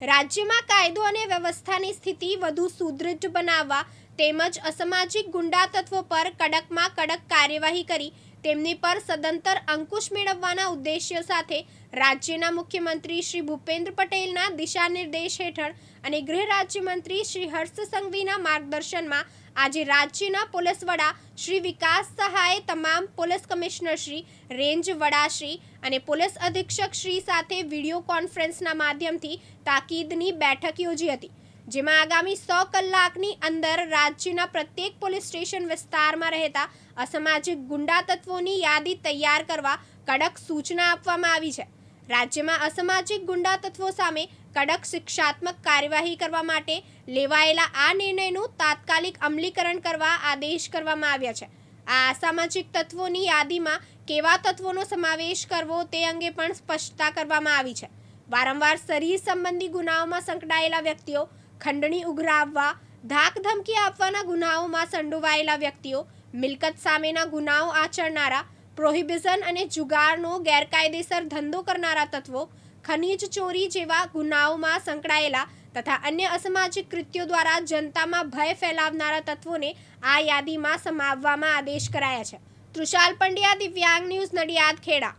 રાજ્યમાં કાયદો અને વ્યવસ્થાની સ્થિતિ વધુ સુદૃઢ બનાવવા તેમજ અસામાજિક ગુંડા તત્વો પર કડકમાં કડક કાર્યવાહી કરી, તેમની પર સદંતર અંકુશ મેળવવાના ઉદ્દેશ્ય સાથે રાજ્યના મુખ્યમંત્રી શ્રી ભૂપેન્દ્ર પટેલના દિશાનિર્દેશ હેઠળ અને ગૃહ રાજ્યમંત્રી શ્રી હર્ષ સંઘવીના માર્ગદર્શનમાં આજે રાજ્યના પોલીસ વડા શ્રી વિકાસ સહાય, તમામ પોલીસ કમિશનર શ્રી રેન્જ વડાશ્રી અને પોલીસ અધિક્ષક શ્રી સાથે વીડિયો કોન્ફરન્સના માધ્યમથી તાકીદની બેઠક યોજી હતી, જેમાં આગામી સો કલાકની અંદર રાજ્યના પ્રત્યેક પોલીસ સ્ટેશન વિસ્તારમાં રહેતા અસામાજિક ગુંડા તત્વોની યાદી તૈયાર કરવા કડક સૂચના આપવામાં આવી છે. રાજ્યમાં અસામાજિક ગુંડા તત્વો સામે કડક શિક્ષાત્મક કાર્યવાહી કરવા માટે લેવાયેલા આ નિર્ણયનું તાત્કાલિક અમલીકરણ કરવા આદેશ કરવામાં આવ્યા છે. આ અસામાજિક તત્વોની યાદીમાં કેવા તત્વોનો સમાવેશ કરવો તે અંગે પણ સ્પષ્ટતા કરવામાં આવી છે. વારંવાર શરીર સંબંધી ગુનાઓમાં સંકળાયેલા વ્યક્તિઓ, ખંડણી ઉઘરાવવા ધાક ધમકી આપવાના ગુનાઓમાં સંડોવાયેલા વ્યક્તિઓ, મિલકત સામેના ગુનાઓ આચરનારા પ્રોહિબિઝન અને જુગારનો ગેરકાયદેસર ધંધો કરનારા તત્વો ખનીજ ચોરી જેવા ગુનાઓમાં સંકળાયેલા તથા અન્ય અસામાજિક કૃત્યો દ્વારા જનતામાં ભય ફેલાવનારા તત્વોને આ યાદીમાં સમાવવામાં આદેશ કરાયા છે. તૃષાલ પંડ્યા, દિવ્યાંગ ન્યૂઝ નડિયાદ, ખેડા.